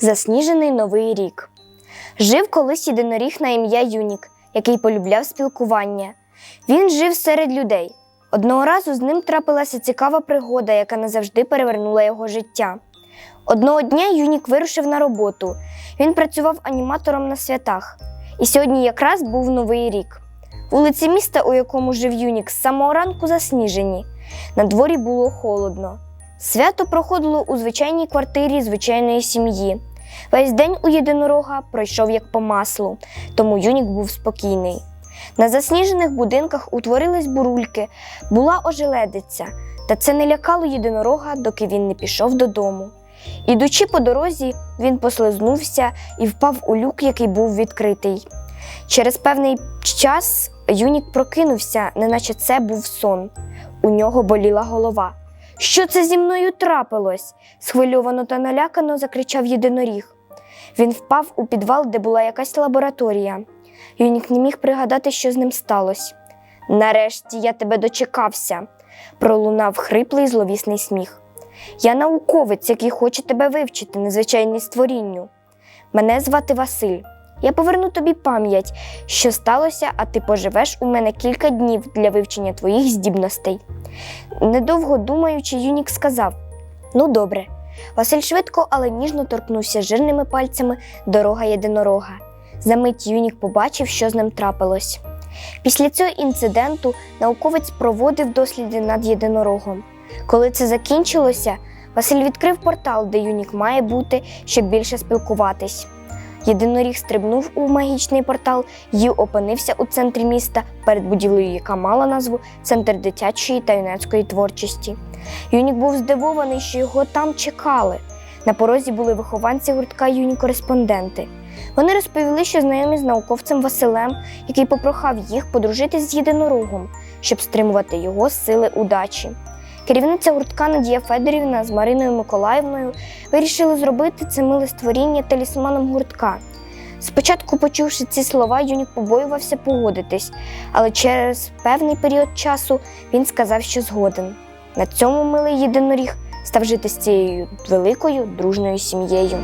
Засніжений новий рік. Жив колись єдиноріг на ім'я Юнік, який полюбляв спілкування. Він жив серед людей. Одного разу з ним трапилася цікава пригода, яка назавжди перевернула його життя. Одного дня Юнік вирушив на роботу. Він працював аніматором на святах. І сьогодні якраз був новий рік. Вулиці міста, у якому жив Юнік, з самого ранку засніжені. На дворі було холодно. Свято проходило у звичайній квартирі звичайної сім'ї. Весь день у єдинорога пройшов як по маслу, тому Юнік був спокійний. На засніжених будинках утворились бурульки, була ожеледиця, та це не лякало єдинорога, доки він не пішов додому. Ідучи по дорозі, він послизнувся і впав у люк, який був відкритий. Через певний час Юнік прокинувся, неначе це був сон. У нього боліла голова. Що це зі мною трапилось? схвильовано та налякано закричав єдиноріг. Він впав у підвал, де була якась лабораторія. Юнік не міг пригадати, що з ним сталося. Нарешті я тебе дочекався, пролунав хриплий зловісний сміх. Я науковець, який хоче тебе вивчити, незвичайне створінню. Мене звати Василь. Я поверну тобі пам'ять, що сталося, а ти поживеш у мене кілька днів для вивчення твоїх здібностей. Недовго думаючи, Юнік сказав: Ну, добре. Василь швидко, але ніжно торкнувся жирними пальцями дорога єдинорога. Замить Юнік побачив, що з ним трапилось. Після цього інциденту науковець проводив досліди над єдинорогом. Коли це закінчилося, Василь відкрив портал, де Юнік має бути, щоб більше спілкуватись. Єдиноріг стрибнув у магічний портал і опинився у центрі міста перед будівлею, яка мала назву Центр дитячої та юнацької творчості. Юнік був здивований, що його там чекали. На порозі були вихованці гуртка юні кореспонденти. Вони розповіли, що знайомі з науковцем Василем, який попрохав їх подружитись з єдинорогом, щоб стримувати його сили удачі. Керівниця гуртка Надія Федорівна з Мариною Миколаївною вирішили зробити це миле створіння талісманом гуртка. Спочатку, почувши ці слова, Юнік побоювався погодитись, але через певний період часу він сказав, що згоден. На цьому милий єдиноріг став жити з цією великою дружною сім'єю.